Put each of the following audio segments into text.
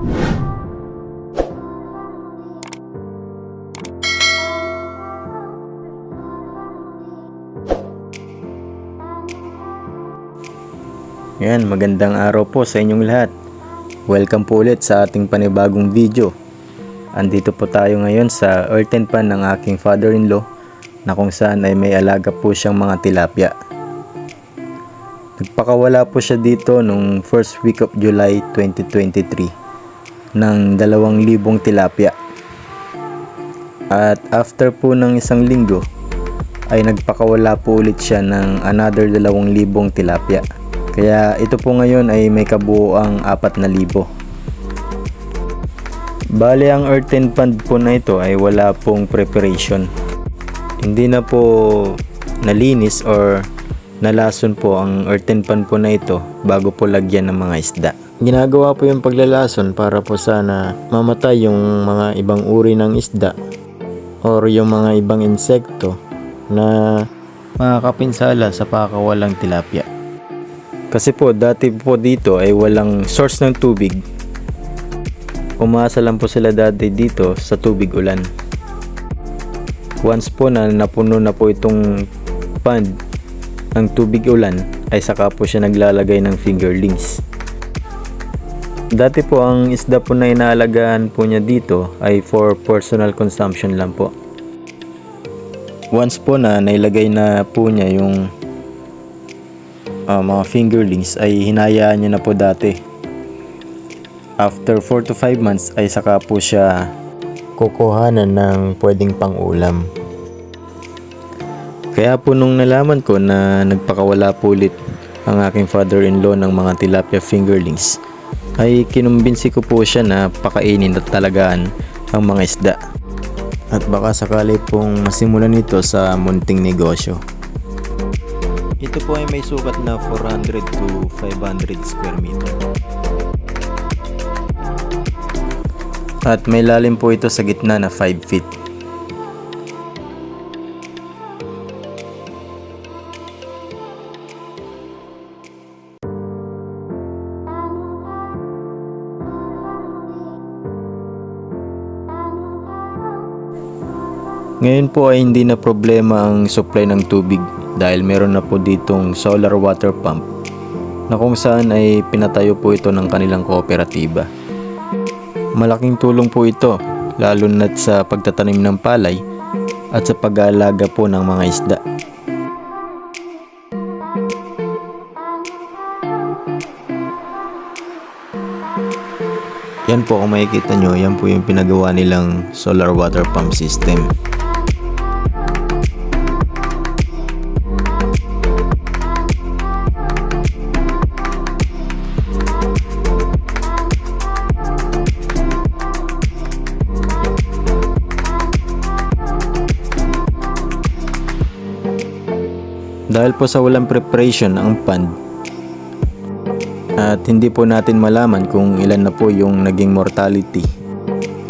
Yan, magandang araw po sa inyong lahat. Welcome po ulit sa ating panibagong video. Andito po tayo ngayon sa earthen pan ng aking father-in-law na kung saan ay may alaga po siyang mga tilapia. Nagpakawala po siya dito nung first week of July 2023 ng 2,000 tilapia. At after po ng isang linggo ay nagpakawala po ulit siya ng another 2,000 tilapia. Kaya ito po ngayon ay may kabuoang 4,000. Bale ang earthen pond po na ito ay wala pong preparation. Hindi na po nalinis or nalason po ang earthen pan po na ito bago po lagyan ng mga isda. Ginagawa po yung paglalason para po sana mamatay yung mga ibang uri ng isda or yung mga ibang insekto na makakapinsala sa pakawalang tilapia. Kasi po dati po dito ay walang source ng tubig. Umaasa lang po sila dati dito sa tubig ulan. Once po na napuno na po itong pond ng tubig ulan ay saka po siya naglalagay ng fingerlings. Dati po ang isda po na inaalagaan po niya dito ay for personal consumption lang po. Once po na nailagay na po niya yung ah, mga fingerlings ay hinayaan niya na po dati. After 4 to 5 months ay saka po siya kukuhanan ng pwedeng pang-ulam. Kaya po nung nalaman ko na nagpakawala po ulit ang aking father-in-law ng mga tilapia fingerlings, ay kinumbinsi ko po siya na pakainin at talagaan ang mga isda. At baka sakali pong masimulan ito sa munting negosyo. Ito po ay may sukat na 400 to 500 square meter. At may lalim po ito sa gitna na 5 feet. Ngayon po ay hindi na problema ang supply ng tubig dahil meron na po ditong solar water pump na kung saan ay pinatayo po ito ng kanilang kooperatiba. Malaking tulong po ito lalo na sa pagtatanim ng palay at sa pag-aalaga po ng mga isda. Yan po kung makikita nyo, yan po yung pinagawa nilang solar water pump system. Dahil po sa walang preparation ang pond at hindi po natin malaman kung ilan na po yung naging mortality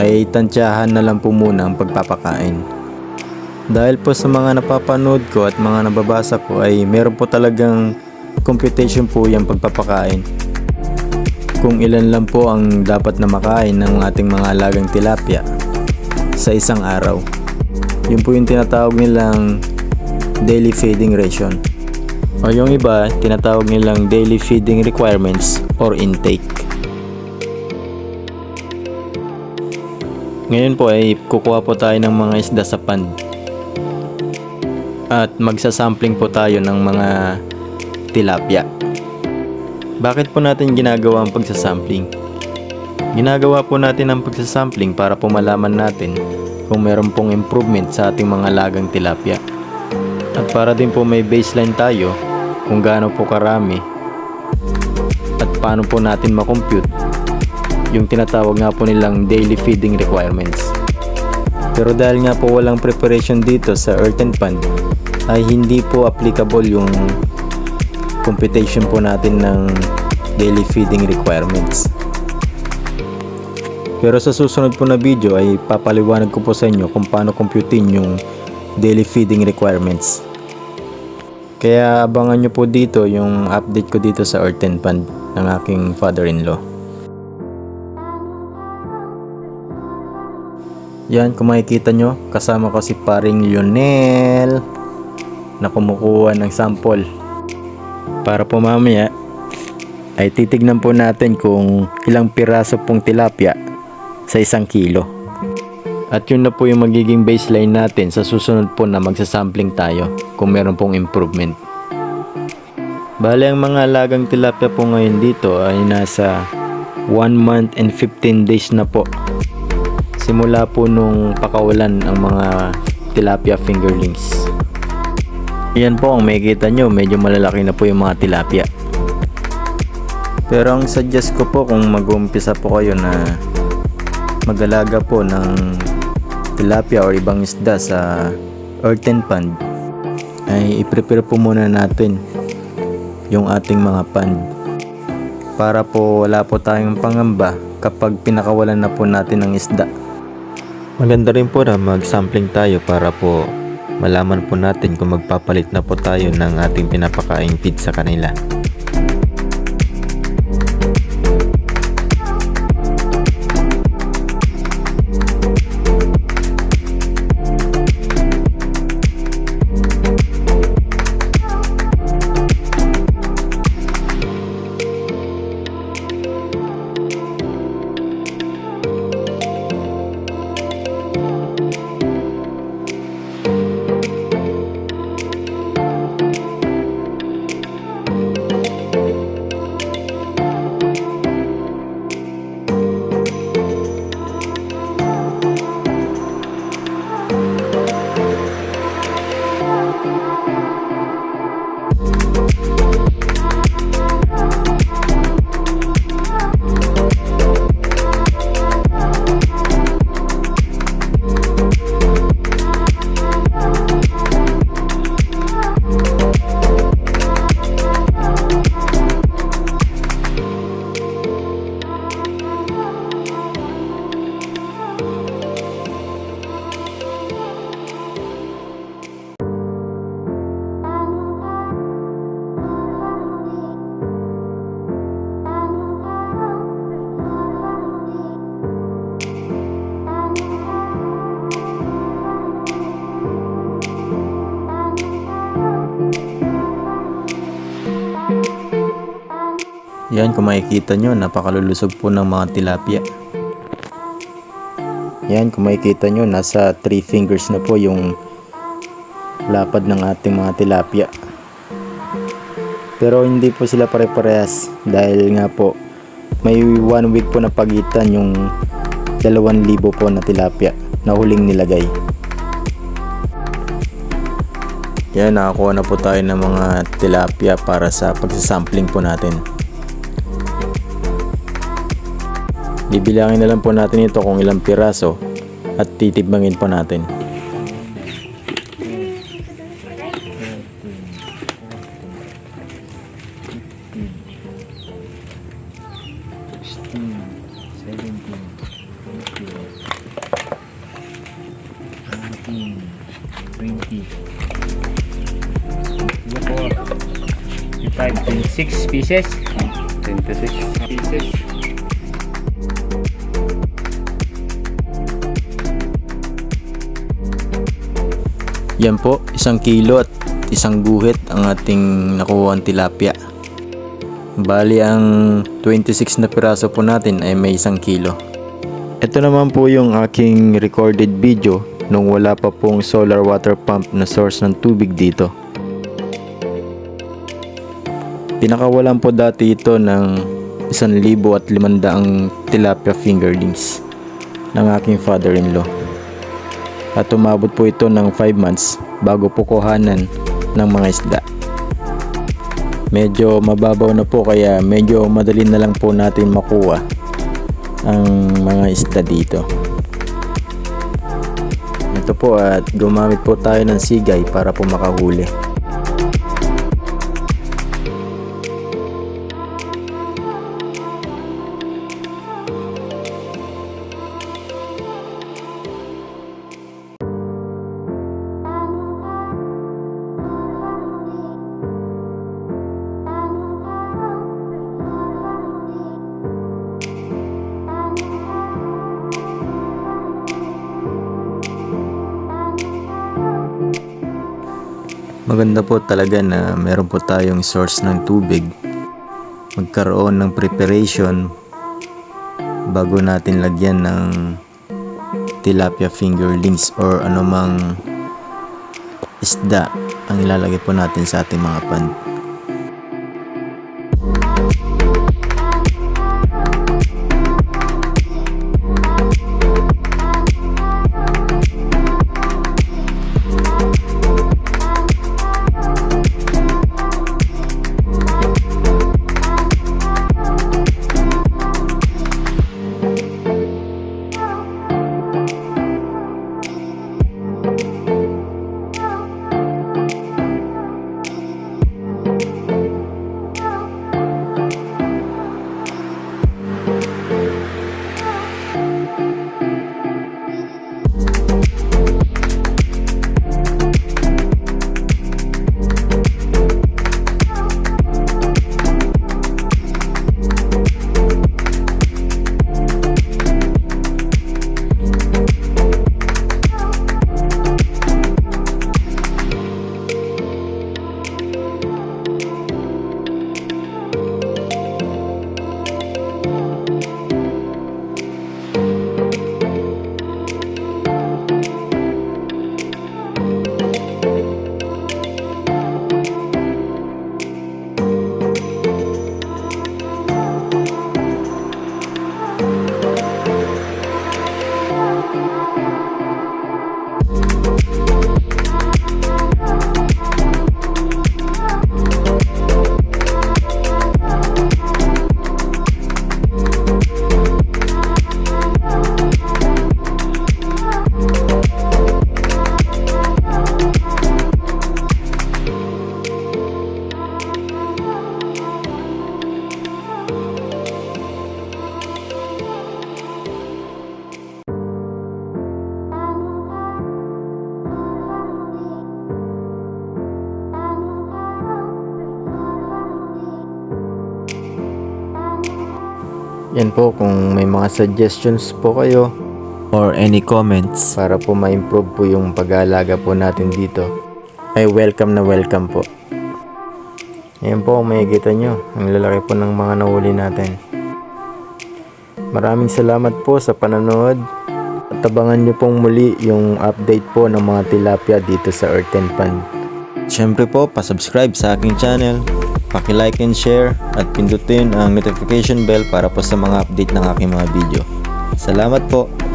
ay tansyahan na lang po muna ang pagpapakain. Dahil po sa mga napapanood ko at mga nababasa ko ay meron po talagang computation po yung pagpapakain. Kung ilan lang po ang dapat na makain ng ating mga alagang tilapia sa isang araw. Yun po yung tinatawag nilang daily feeding ration. O yung iba, tinatawag nilang daily feeding requirements or intake. Ngayon po ay kukuha po tayo ng mga isda sa pond. At magsasampling po tayo ng mga tilapia. Bakit po natin ginagawa ang pagsasampling? Ginagawa po natin ang pagsasampling para po malaman natin kung meron pong improvement sa ating mga lagang tilapia. At para din po may baseline tayo kung gaano po karami at paano po natin makompute yung tinatawag nga po nilang daily feeding requirements. Pero dahil nga po walang preparation dito sa earthen pond ay hindi po applicable yung computation po natin ng daily feeding requirements. Pero sa susunod po na video ay papaliwanag ko po sa inyo kung paano computein yung daily feeding requirements. Kaya abangan nyo po dito yung update ko dito sa Orten Fund ng aking father-in-law. Yan, kung makikita nyo, kasama ko si paring Lionel na kumukuha ng sample. Para po mamaya, ay titignan po natin kung ilang piraso pong tilapia sa isang kilo. At yun na po yung magiging baseline natin sa susunod po na magsasampling tayo kung meron pong improvement. Bale, ang mga alagang tilapia po ngayon dito ay nasa 1 month and 15 days na po. Simula po nung pakawalan ang mga tilapia fingerlings. Yan po ang makikita nyo, medyo malalaki na po yung mga tilapia. Pero ang suggest ko po kung mag-uumpisa po kayo na mag-alaga po ng tilapia or ibang isda sa earthen pond ay i-prepare po muna natin yung ating mga pond para po wala po tayong pangamba kapag pinakawalan na po natin ng isda. Maganda rin po na mag-sampling tayo para po malaman po natin kung magpapalit na po tayo ng ating pinapakaing feed sa kanila. Yan kung makikita nyo, napakalulusog po ng mga tilapia. Yan kung makikita nyo, nasa 3 fingers na po yung lapad ng ating mga tilapia. Pero hindi po sila pare-parehas dahil nga po may 1 week po na pagitan yung 2,000 po na tilapia na huling nilagay. Yan, nakakuha na po tayo ng mga tilapia para sa pagsasampling po natin. Bibilangin na lang po natin ito kung ilang piraso at titibangin po natin. Five, 26 pieces. 26. Pieces. Yan po, isang kilo at isang guhit ang ating nakuha tilapia. Bali ang 26 na piraso po natin ay may isang kilo. Ito naman po yung aking recorded video nung wala pa pong solar water pump na source ng tubig dito. Pinakawalan po dati ito ng 1,500 tilapia fingerlings ng aking father-in-law. At umabot po ito ng 5 months bago po kuhanan ng mga isda. Medyo mababaw na po kaya medyo madali na lang po natin makuha ang mga isda dito. Ito po at gumamit po tayo ng sigay para po makahuli. Maganda po talaga na meron po tayong source ng tubig. Magkaroon ng preparation bago natin lagyan ng tilapia fingerlings or anumang isda ang ilalagay po natin sa ating mga pan. Yan po kung may mga suggestions po kayo or any comments para po ma-improve po yung pag-aalaga po natin dito ay welcome na welcome po. Yan po kung makikita nyo ang lalaki po ng mga nahuli natin. Maraming salamat po sa panonood at abangan nyo pong muli yung update po ng mga tilapia dito sa Earthen Pond. Siyempre po, pasubscribe sa aking channel, paki-like and share at pindutin ang notification bell para po sa mga update ng aking mga video. Salamat po!